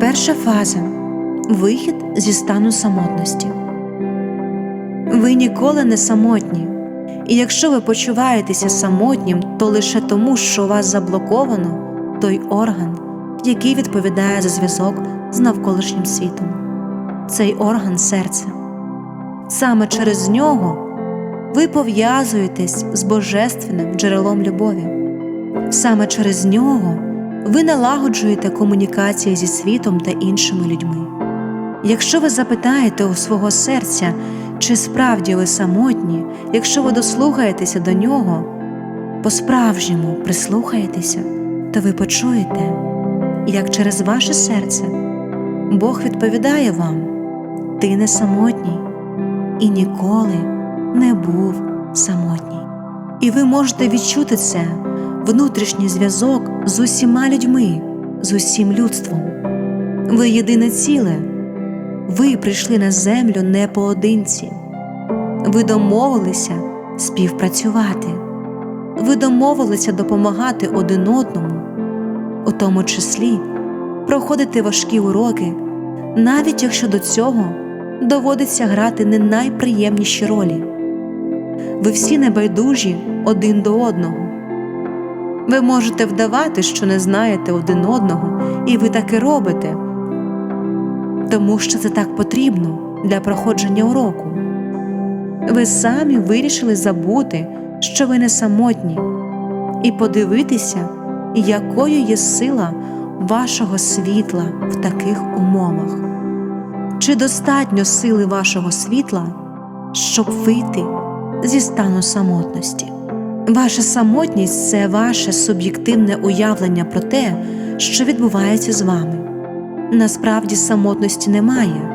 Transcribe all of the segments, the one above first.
Перша фаза вихід зі стану самотності. Ви ніколи не самотні. І якщо ви почуваєтеся самотнім, то лише тому, що у вас заблоковано той орган, який відповідає за зв'язок з навколишнім світом. Цей орган серце. Саме через нього ви пов'язуєтесь з божественним джерелом любові. Саме через нього ви налагоджуєте комунікації зі світом та іншими людьми. Якщо ви запитаєте у свого серця, чи справді ви самотні, якщо ви дослухаєтеся до нього, по-справжньому прислухаєтеся, то ви почуєте, як через ваше серце Бог відповідає вам: ти не самотній і ніколи не був самотній. І ви можете відчути це внутрішній зв'язок з усіма людьми, з усім людством. Ви єдине ціле. Ви прийшли на землю не поодинці. Ви домовилися співпрацювати. Ви домовилися допомагати один одному, у тому числі проходити важкі уроки, навіть якщо до цього доводиться грати не найприємніші ролі. Ви всі небайдужі один до одного. Ви можете вдавати, що не знаєте один одного, і ви таки робите тому що це так потрібно для проходження уроку. Ви самі вирішили забути, що ви не самотні, і подивитися, якою є сила вашого світла в таких умовах. Чи достатньо сили вашого світла, щоб вийти зі стану самотності? Ваша самотність це ваше суб'єктивне уявлення про те, що відбувається з вами насправді самотності немає,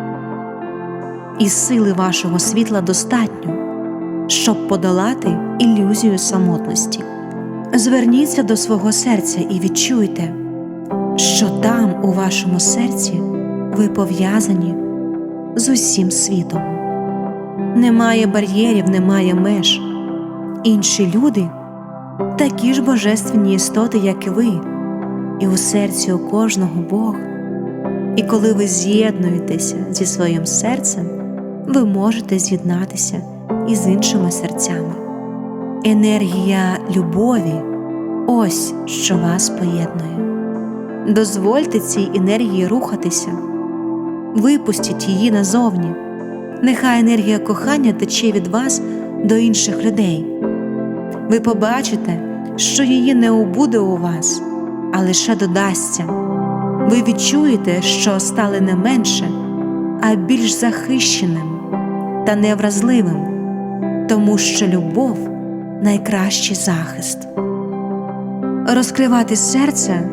і сили вашого світла достатньо, щоб подолати ілюзію самотності. Зверніться до свого серця і відчуйте, що там, у вашому серці, ви пов'язані з усім світом. Немає бар'єрів, немає меж. Інші люди такі ж божественні істоти, як і ви, і у серці у кожного Бог. І коли ви з'єднуєтеся зі своїм серцем, ви можете з'єднатися із іншими серцями. Енергія любові ось що вас поєднує. Дозвольте цій енергії рухатися, випустіть її назовні. Нехай енергія кохання тече від вас до інших людей. Ви побачите, що її не убуде у вас, а лише додасться ви відчуєте, що стали не менше, а більш захищеним та невразливим, тому що любов найкращий захист. Розкривати серце,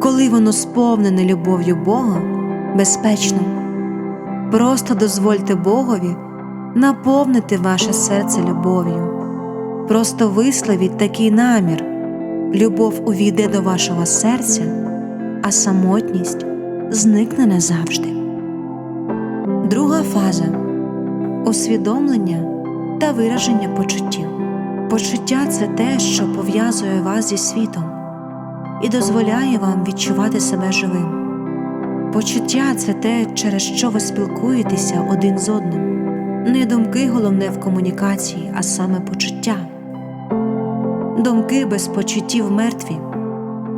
коли воно сповнене любов'ю Бога, безпечно. Просто дозвольте Богові наповнити ваше серце любов'ю. Просто висловіть такий намір. Любов увійде до вашого серця а самотність зникне назавжди. Друга фаза усвідомлення та вираження почуттів. Почуття це те, що пов'язує вас зі світом і дозволяє вам відчувати себе живим. Почуття це те, через що ви спілкуєтеся один з одним. Не думки головне в комунікації, а саме почуття. Думки без почуттів мертві.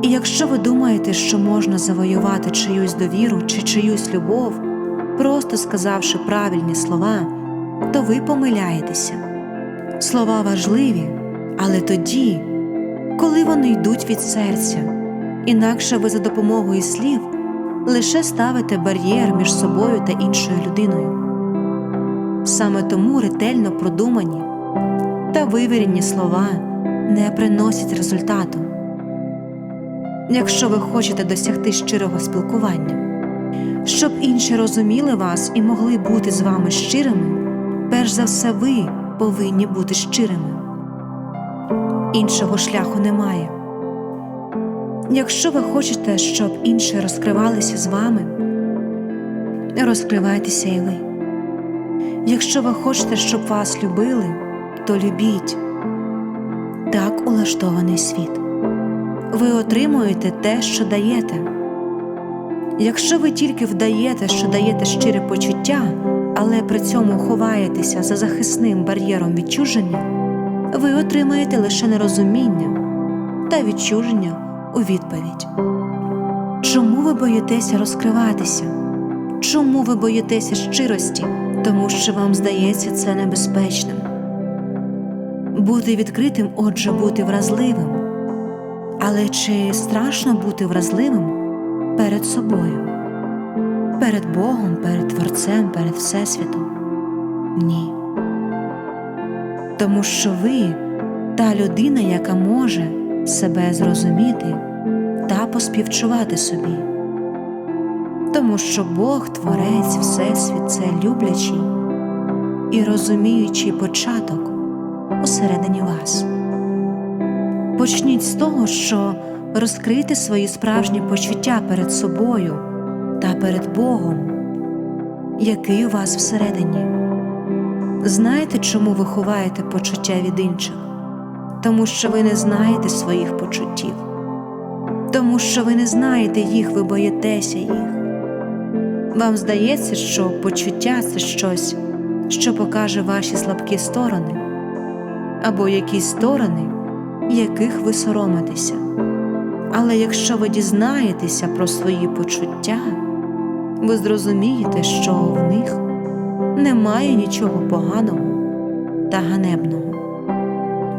І якщо ви думаєте, що можна завоювати чиюсь довіру чи чиюсь любов, просто сказавши правильні слова, то ви помиляєтеся. Слова важливі, але тоді, коли вони йдуть від серця, інакше ви за допомогою слів лише ставите бар'єр між собою та іншою людиною. Саме тому ретельно продумані та вивірені слова не приносять результату якщо ви хочете досягти щирого спілкування. Щоб інші розуміли вас і могли бути з вами щирими, перш за все, ви повинні бути щирими. Іншого шляху немає. Якщо ви хочете, щоб інші розкривалися з вами, розкривайтеся і ви. Якщо ви хочете, щоб вас любили, то любіть так улаштований світ ви отримуєте те, що даєте. Якщо ви тільки вдаєте, що даєте щире почуття, але при цьому ховаєтеся за захисним бар'єром відчуження, ви отримаєте лише нерозуміння та відчуження у відповідь. Чому ви боїтеся розкриватися? Чому ви боїтеся щирості? Тому що вам здається це небезпечним. Бути відкритим, отже, бути вразливим. Але чи страшно бути вразливим перед собою, перед Богом, перед Творцем, перед Всесвітом? Ні. Тому що ви та людина, яка може себе зрозуміти та поспівчувати собі. Тому що Бог, Творець, Всесвіт це люблячий і розуміючий початок усередині вас. Почніть з того, що розкрийте свої справжні почуття перед собою та перед Богом, який у вас всередині. Знаєте, чому ви ховаєте почуття від інших? Тому що ви не знаєте своїх почуттів, тому що ви не знаєте їх, ви боїтеся їх. Вам здається, що почуття це щось, що покаже ваші слабкі сторони, або якісь сторони, яких ви соромитеся. Але якщо ви дізнаєтеся про свої почуття, ви зрозумієте, що в них немає нічого поганого та ганебного.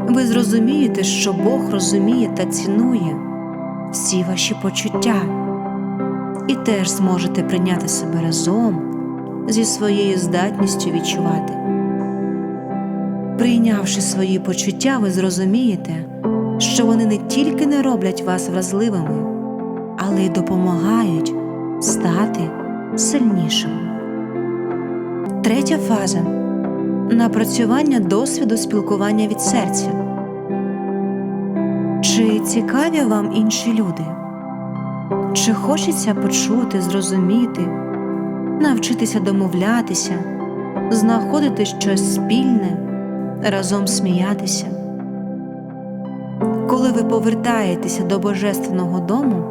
Ви зрозумієте, що Бог розуміє та цінує всі ваші почуття, і теж зможете прийняти себе разом зі своєю здатністю відчувати. Прийнявши свої почуття, ви зрозумієте, що вони не тільки не роблять вас вразливими, але й допомагають стати сильнішим. Третя фаза напрацювання досвіду спілкування від серця. Чи цікаві вам інші люди? Чи хочеться почути, зрозуміти, навчитися домовлятися, знаходити щось спільне, разом сміятися? Коли ви повертаєтеся до Божественного дому,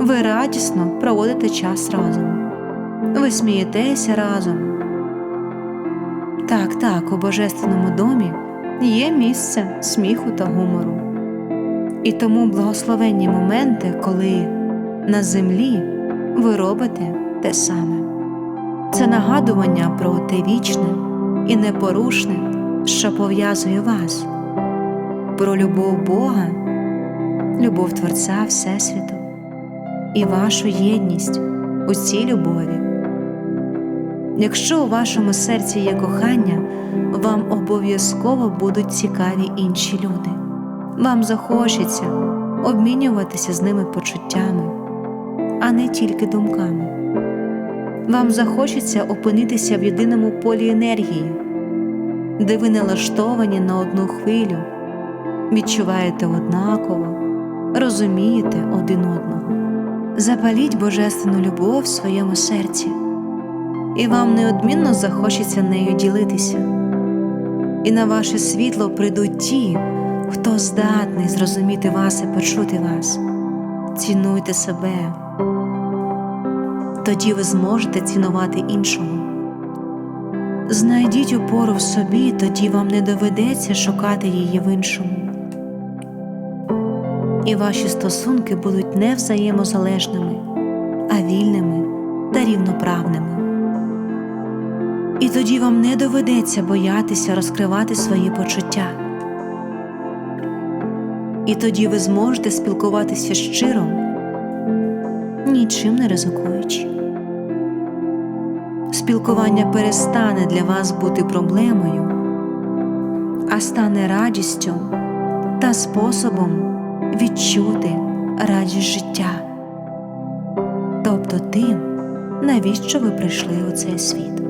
ви радісно проводите час разом, ви смієтеся разом. Так, так, у Божественному домі є місце сміху та гумору. І тому благословенні моменти, коли на землі ви робите те саме. Це нагадування про те вічне і непорушне, що пов'язує вас, про любов Бога, любов Творця Всесвіту і вашу єдність у цій любові. Якщо у вашому серці є кохання, вам обов'язково будуть цікаві інші люди. Вам захочеться обмінюватися з ними почуттями, а не тільки думками. Вам захочеться опинитися в єдиному полі енергії, де ви налаштовані на одну хвилю, відчуваєте однаково, розумієте один одного. Запаліть божественну любов в своєму серці, і вам неодмінно захочеться нею ділитися. І на ваше світло прийдуть ті, хто здатний зрозуміти вас і почути вас. Цінуйте себе. Тоді ви зможете цінувати іншого. Знайдіть опору в собі, тоді вам не доведеться шукати її в іншому. І ваші стосунки будуть не взаємозалежними, а вільними та рівноправними. І тоді вам не доведеться боятися розкривати свої почуття. І тоді ви зможете спілкуватися щиро, нічим не ризикуючи. Спілкування перестане для вас бути проблемою, а стане радістю та способом відчути радість життя, тобто тим, навіщо ви прийшли у цей світ.